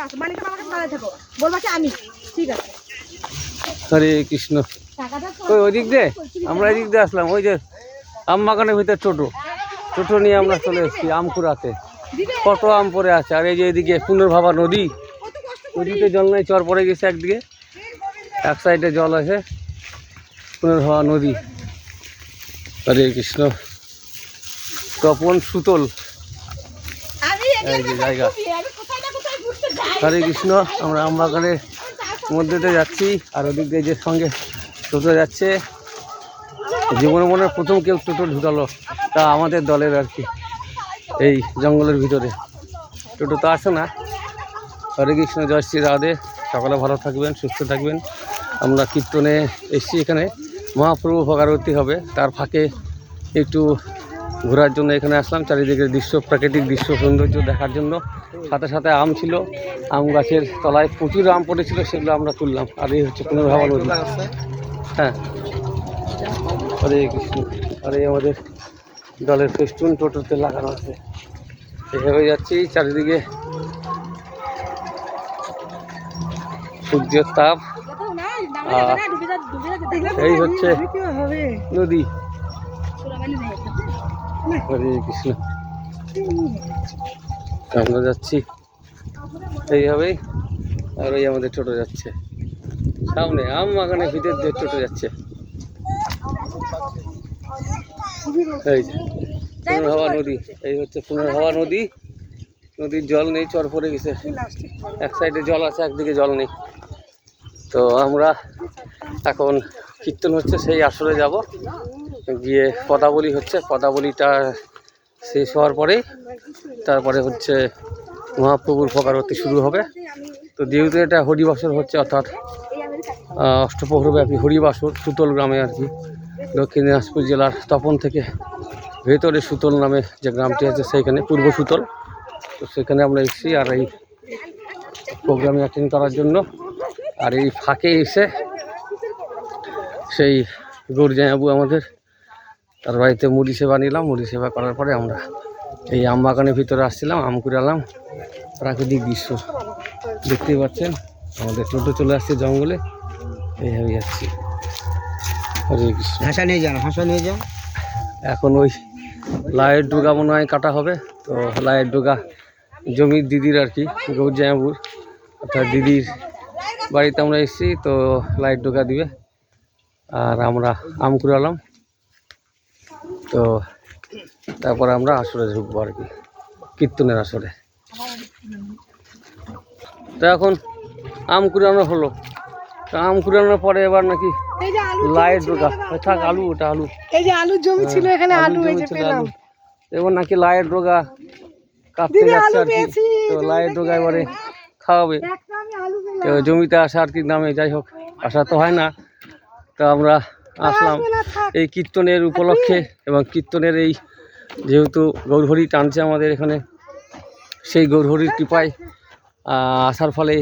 চলে আসো মানিকা বাবাকে দাঁড়ায় থাকো। বলবা কি আমি? ঠিক আছে। হরে কৃষ্ণ। ওই ওই দিক দিয়ে আমরা এদিক দিয়ে আসলাম। ওই যে আম বাগানের ভিতরে টোটো। টোটো নিয়ে আমরা চলে এসেছি আম কুড়াতে দিদি কত আম পড়ে আছে। আর এই যে এদিকে পুনর্ভাবা নদী নদীতে জল নেই চর পড়ে গেছে একদিকে। এক সাইডে জল আছে পুনর্ভাবা নদী। হরে কৃষ্ণ। তপন সুতল। জায়গা আমি কোথায় না কোথায় ঘুরতে যাই হরে কৃষ্ণ, আমরা আম বাগানের মধ্যে যাচ্ছি, আর ওদিক দিয়ে যে সঙ্গে টোটো যাচ্ছে, জীবনে মনে প্রথম কেউ টোটো ঢুকালো, তা আমাদের দলের আর কি, এই জঙ্গলের ভিতরে। টোটো তো আসে না। হরে কৃষ্ণ, জয় শ্রী রাধে, সকালে ভালো থাকবেন, সুস্থ থাকবেন। আমরা কীর্তনে এসছি এখানে, মহাপ্রভু ভগারতী হবে, তার ফাঁকে একটু ঘোরার জন্য এখানে আসলাম, চারিদিকের দৃশ্য, প্রাকৃতিক দৃশ্য, সৌন্দর্য দেখার জন্য। সাথে সাথে আম ছিল, আম গাছের তলায় প্রচুর আম পড়েছিল, সেগুলো আমরা তুললাম। আর এই হচ্ছে পুনর্ভাবা নদী। হ্যাঁ। হরে কৃষ্ণ। আর এই আমাদের দলের ফেস্টুন টোটোতে লাগানো আছে। এভাবে যাচ্ছি, চারিদিকে সূর্যের তাপ। এই হচ্ছে নদী। হরে কৃষ্ণ। আমরা যাচ্ছি। এইভাবেই আর ওই আমাদের টোটো যাচ্ছে। সামনে আম বাগানের ভিতর দিয়ে টোটো যাচ্ছে। এই পুনর্হাওয়া নদী। এই হচ্ছে পুনর্হাওয়া নদী। নদীর জল নেই, চর পড়ে গেছে। এক সাইডে জল আছে, একদিকে জল নেই। তো আমরা এখন কীর্তন হচ্ছে, সেই আসরে যাব। গিয়ে পদাবলী হচ্ছে, পদাবলীটা শেষ হওয়ার পরে তারপরে হচ্ছে মহাপ্রভুর প্রকারতি শুরু হবে। তো যেহেতু এটা হরিবাসর হচ্ছে, অর্থাৎ অষ্টপ্রহরব্যাপী হরিবাসর, সুতল গ্রামে আর কি, দক্ষিণ দিনাজপুর জেলার তপন থেকে ভেতরে সুতল নামে যে গ্রামটি আছে, সেইখানে পূর্ব সুতল। তো সেখানে আমরা এসেছি আর এই প্রোগ্রামে অ্যাটেন্ড করার জন্য। আর এই ফাঁকে এসে সেই গৌরজায়াবু আমাদের তার বাড়িতে মুড়ি সেবা নিলাম মুড়ি সেবা করার পরে আমরা এই আম বাগানের ভিতরে আসছিলাম আম কুড়ালাম। প্রাকৃতিক দৃশ্য দেখতেই পাচ্ছেন আমাদের টোটো চলে আসছে জঙ্গলে। এইভাবে যাচ্ছি। হরে কৃষ্ণ। হাসা নিয়ে যান হাসা নিয়ে যান। এখন ওই লায়ের ডোগা মনে হয় কাটা হবে তো লায়ের ডোগা জমির দিদির আর কি গৌরজায়াবুর অর্থাৎ দিদির বাড়িতে আমরা এসেছি তো লাইট ডোকা দিবে। আর আমরা আম কুড়ালাম। তো তারপর আমরা আসরে ঢুকবো আর কি কীর্তনের আসরে। তো এখন আম কুড়ানো হলো। তো আম কুড়ানোর পরে এবার নাকি লাইট ডোকা থাক আলু ওটা আলু। এই যে আলুর জমি ছিল এখানে হ্যাঁ, আলু এই যে পেলাম আলু। এবার নাকি লাইট ডোগা কাটতে দিদি, যাচ্ছে আর কি। তো লাইট ডোগা এবারে খাওয়াবে। আলু তো জমিতে আসা আর কি নামে যাই হোক আসা তো হয় না। তো আমরা আসলাম। এই কীর্তনের উপলক্ষে এবং কীর্তনের এই যেহেতু গৌরহরি টানছে আমাদের এখানে সেই গৌরহরির কৃপায় আসার ফলে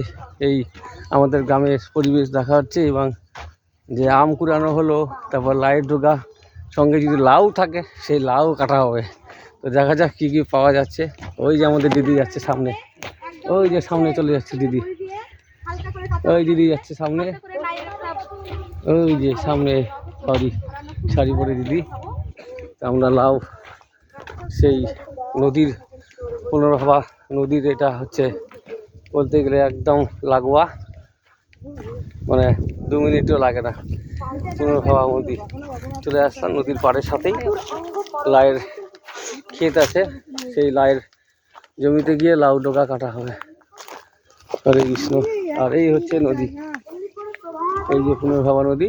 এই আমাদের গ্রামের পরিবেশ দেখা হচ্ছে এবং যে আম কুড়ানো হলো তারপর লাইট ডোগা সঙ্গে যদি লাউ থাকে সেই লাউ কাটা হবে। তো দেখা যাক কী কী পাওয়া যাচ্ছে। ওই যে আমাদের দিদি যাচ্ছে সামনে। ওই যে সামনে চলে যাচ্ছে দিদি। ওই দিদি যাচ্ছে সামনে। ওই যে সামনে সরি, শাড়ি পরে দিলি আমরা লাউ, সেই নদীর, পুনর্ভাবা নদীর এটা হচ্ছে বলতে গেলে একদম লাগোয়া। মানে দু মিনিটও লাগে না, পুনর্ভাবা নদী। চলে আসলাম নদীর পাড়ের সাথেই। লাইয়ের ক্ষেত আছে, সেই লাইয়ের জমিতে গিয়ে লাউ ডোকা কাটা হবে। হরে কৃষ্ণ। আর এই হচ্ছে নদী। এই যে পুনর্ভাবা নদী।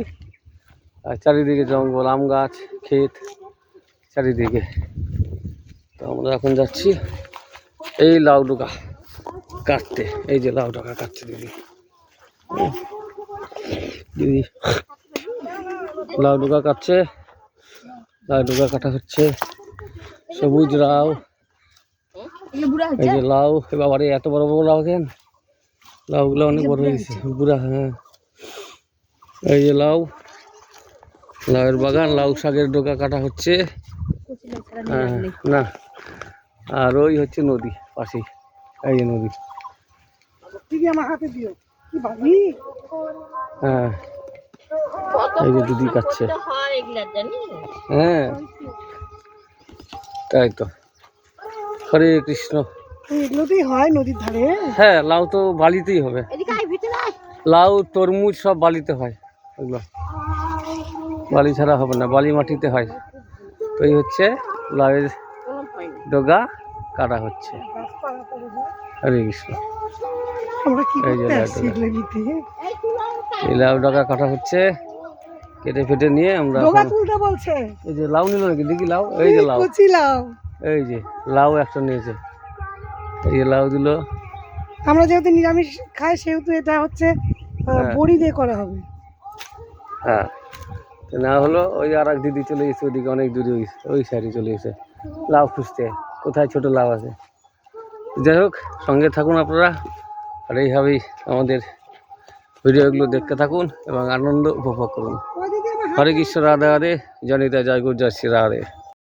আর চারিদিকে জঙ্গল, আম গাছ, ক্ষেত, চারিদিকে। তো আমরা এখন যাচ্ছি এই লাউ ডোকা কাটতে। এই যে লাউ ডোকা কাটছে দিদি। দিদি, লাউ ডোকা কাটছে। লাউ ডোকা কাটা হচ্ছে। সবুজ লাউ। এই যে লাউ। বাবারে, এত বড় বড় লাউ কেন? লাউগুলো অনেক বড় হয়ে গেছে। বুড়া হ্যাঁ। এই যে লাউ। লাউয়ের বাগান লাউ শাকের ডোকা কাটা হচ্ছে। হ্যাঁ, না আর ওই হচ্ছে নদী পাশেই এই যে নদী। হ্যাঁ এই যে দিদি কাচ্ছে হয় তাই তো। হরে কৃষ্ণ। এগুলোতেই হয় নদীর ধারে হ্যাঁ লাউ তো বালিতেই হবে। লাউ তরমুজ সব বালিতে হয় এগুলো। বালি ছাড়া হবে না বালি মাটিতে হয়। তো এই হচ্ছে লাউয়ের ডগা কাটা হচ্ছে। হরে কৃষ্ণ। এই যে এই লাউ ডগা কাটা হচ্ছে কেটে ফেটে নিয়ে আমরা বলছে। এই যে লাউ নিল নাকি? দেখি লাউ এই যে লাউ। লাউ। এই যে লাউ একটা নিয়েছে। এই যে লাউ দিল। আমরা যেহেতু নিরামিষ খাই সেহেতু এটা হচ্ছে হ্যাঁ। বড়ি দিয়ে করা হবে। হ্যাঁ। না হলো ওই আর এক দিদি চলে গেছে, ওইদিকে অনেক দূরে ওই সাইডে চলে গেছে। লাভ খুঁজতে। কোথায় ছোট লাভ আছে? যাই হোক, সঙ্গে থাকুন আপনারা। আর এইভাবেই আমাদের ভিডিওগুলো দেখতে থাকুন এবং আনন্দ উপভোগ করুন। হরে কৃষ্ণ, রাধে রাধে। জনিতা জয় গুর্জর শ্রী রাধে।